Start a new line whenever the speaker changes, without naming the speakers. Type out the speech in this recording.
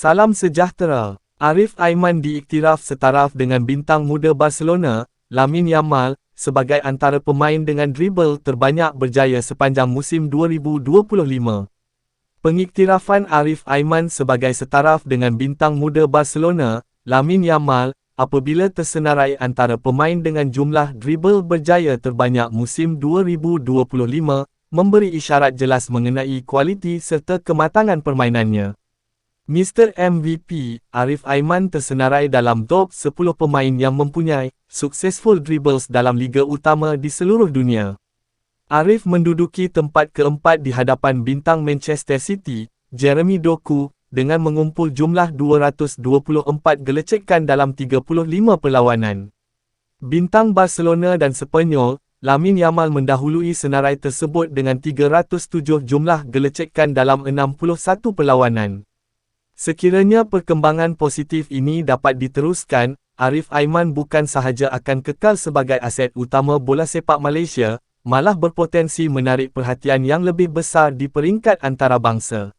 Salam sejahtera. Arif Aiman diiktiraf setaraf dengan bintang muda Barcelona, Lamine Yamal, sebagai antara pemain dengan dribble terbanyak berjaya sepanjang musim 2025. Pengiktirafan Arif Aiman sebagai setaraf dengan bintang muda Barcelona, Lamine Yamal, apabila tersenarai antara pemain dengan jumlah dribble berjaya terbanyak musim 2025, memberi isyarat jelas mengenai kualiti serta kematangan permainannya. Mr. MVP, Arif Aiman tersenarai dalam top 10 pemain yang mempunyai successful dribbles dalam liga utama di seluruh dunia. Arif menduduki tempat keempat di hadapan bintang Manchester City, Jeremy Doku, dengan mengumpul jumlah 224 gelecekan dalam 35 perlawanan. Bintang Barcelona dan Sepanyol, Lamine Yamal mendahului senarai tersebut dengan 307 jumlah gelecekan dalam 61 perlawanan. Sekiranya perkembangan positif ini dapat diteruskan, Arif Aiman bukan sahaja akan kekal sebagai aset utama bola sepak Malaysia, malah berpotensi menarik perhatian yang lebih besar di peringkat antarabangsa.